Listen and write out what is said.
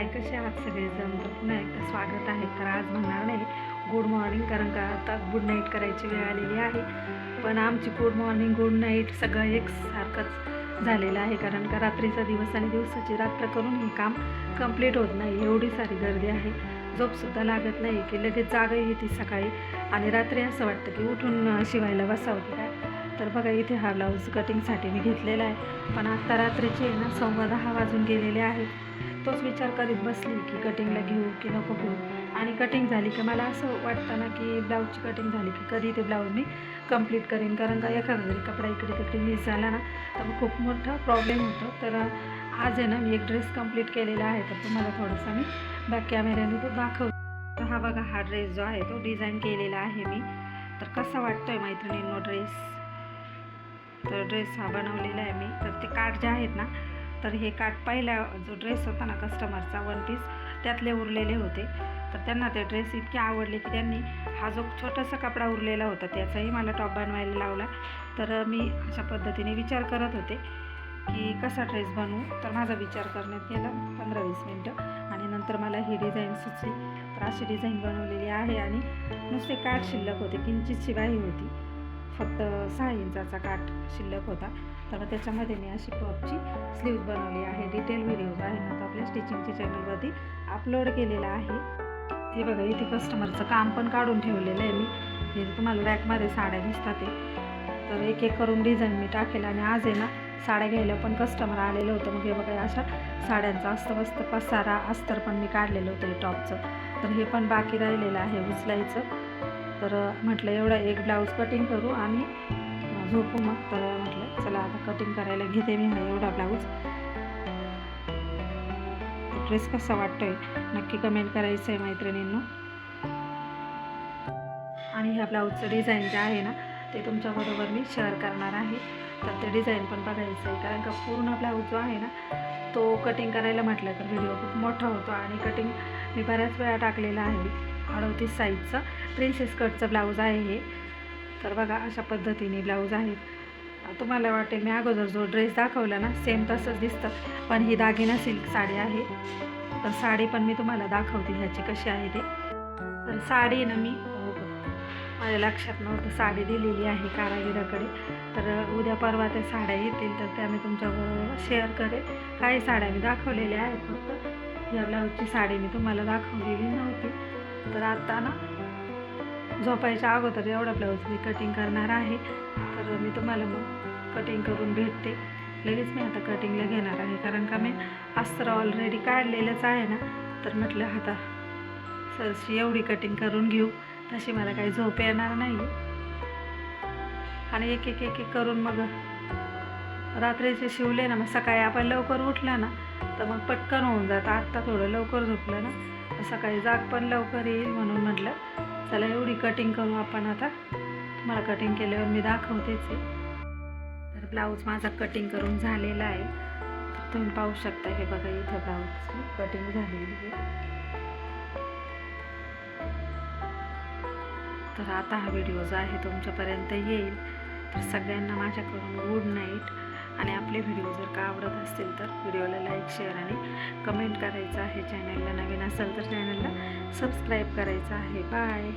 हाय कसे आहात सगळेजण. तर पुन्हा एकदा स्वागत आहे. तर आज म्हणणार नाही गुड मॉर्निंग कारण का आता गुड नाईट करायची वेळ आलेली आहे. पण आमची गुड मॉर्निंग गुड नाईट सगळं एकसारखंच झालेलं आहे. कारण का रात्रीचा दिवस आणि दिवसाची रात्र करून हे काम कंप्लीट होत नाही. एवढी सारी गर्दी आहे. झोपसुद्धा लागत नाही की लगेच जागही येते सकाळी. आणि रात्री असं वाटतं की उठून शिवायला बसावं काय. तर बघा इथे हा ब्लाऊज कटिंगसाठी मी घेतलेला आहे. पण आत्ता रात्रीचे ना सव्वा दहा वाजून गेलेले आहे. तोच विचार करीत बसली की कटिंगला घेऊ की नको घेऊ. आणि कटिंग झाली की मला असं वाटतं ना की ब्लाऊजची कटिंग झाली की कधी ते ब्लाऊज मी कंप्लीट करेन. कारण का एखादा जरी कपडा इकडे तिकडे मिस झाला ना तर खूप मोठा प्रॉब्लेम होतो. तर आज आहे ना मी एक ड्रेस कंप्लीट केलेला आहे. तर तुम्हाला थोडंसं मी बॅक कॅमेऱ्याने तो दाखवतो. तर हा बघा हा ड्रेस जो आहे तो डिझाईन केलेला आहे मी. तर कसा वाटतोय मैत्रिणींनो ड्रेस तर ड्रेस हा बनवलेला आहे मी. तर ते काठ जे आहेत ना तर हे काठ पहिला जो ड्रेस होता ना कस्टमरचा वन पीस त्यातले उरलेले होते. तर त्यांना ते ड्रेस इतके आवडले की त्यांनी हा जो छोटासा कपडा उरलेला होता त्याचाही मला टॉप बनवायला लावला. तर मी अशा पद्धतीने विचार करत होते की कसा ड्रेस बनवू? तर माझा विचार करण्यात गेला पंधरा वीस मिनटं आणि नंतर मला ही डिझाईन सुचली. तर अशी डिझाईन बनवलेली आहे आणि नुसते काठ शिल्लक होते किंचित शिवाई होती. फक्त सहा इंचाचा काठ शिल्लक होता. तर त्याच्यामध्ये मी अशी टॉपची स्लीव्ज बनवली आहे. डिटेल व्हिडिओज आहे ना तो आपल्या स्टिचिंगच्या चॅनलवरती अपलोड केलेला आहे. हे बघा इथे कस्टमरचं काम पण काढून ठेवलेलं आहे मी. हे तुम्हाला रॅकमध्ये साड्या दिसतात ते. तर एक एक करून डिझाईन मी टाकेल आणि आज आहे ना साड्या घ्यायला पण कस्टमर आलेलं होतं. मग हे बघा अशा साड्यांचा मस्त पसारा अस्तर पण मी काढलेलं होतं हे टॉपचं तर हे पण बाकी राहिलेलं आहे उचलायचं. तर म्हटलं एवढा एक ब्लाऊज कटिंग करू आणि झोपू मग. तर म्हटलं चला आता कटिंग करायला घेते मी हा एवढा ब्लाऊज ड्रेस कसा वाटतोय? नक्की कमेंट करायचं आहे मैत्रिणींनो. आणि ह्या ब्लाऊजचं डिझाईन जे आहे ना ते तुमच्याबरोबर मी शेअर करणार आहे. तर ते डिझाईन पण बघायचं आहे कारण का पूर्ण ब्लाऊज जो आहे ना तो कटिंग करायला म्हटलं तर व्हिडिओ खूप मोठा होतो. आणि कटिंग मी बऱ्याच वेळा टाकलेला आहे. अडवतीस साईजचं प्रिन्सेस कटचं ब्लाऊज आहे हे. तर बघा अशा पद्धतीने ब्लाऊज आहेत. तुम्हाला वाटते मी अगोदर जो ड्रेस दाखवला ना सेम तसंच दिसतं. पण ही दागिना सिल्क साडी आहे. तर साडी पण मी तुम्हाला दाखवते ह्याची कशी आहे ते. तर साडी ना मी माझ्या लक्षात नव्हतं साडी दिलेली आहे कारागिराकडे. तर उद्या परवा त्या साड्या येतील तर त्या मी तुमच्याबरोबर शेअर करेन काही साड्या मी दाखवलेल्या आहेत फक्त. या ब्लाऊजची साडी मी तुम्हाला दाखवलेली नव्हती. तर आता ना झोपायच्या अगोदर एवढा ब्लाऊज मी कटिंग करणार आहे. तर मी तुम्हाला मग कटिंग करून भेटते. लगेच मी आता कटिंगला घेणार आहे. कारण का मी अस्त्र ऑलरेडी काढलेलंच आहे ना. तर म्हटलं आता सरशी एवढी कटिंग करून घेऊ. तशी मला काही झोप येणार नाही आणि एक एक एक एक करून मग रात्रीचे शिवले ना मग सकाळी आपण लवकर उठलं ना तर मग पटकन होऊन जातं. आत्ता थोडं लवकर झोपलं ना सकाळी जाग पण लवकर येईल म्हणून म्हटलं. चला एवढी कटिंग करू आपण आता. तुम्हाला कटिंग केल्यावर मी दाखवतेच आहे. तर ब्लाऊज माझा कटिंग करून झालेला आहे. तर तुम्ही पाहू शकता हे बघा इथं ब्लाऊजची कटिंग झालेली आहे. तर आता हा व्हिडिओ जो आहे तुमच्यापर्यंत येईल. तर सगळ्यांना माझ्याकडून गुड नाईट आणि आपले व्हिडिओ जर का आवडत असतील तर व्हिडिओला लाईक शेअर आणि कमेंट करायचं आहे. चॅनलला नवीन असेल तर चॅनलला सबस्क्राईब करायचं आहे. बाय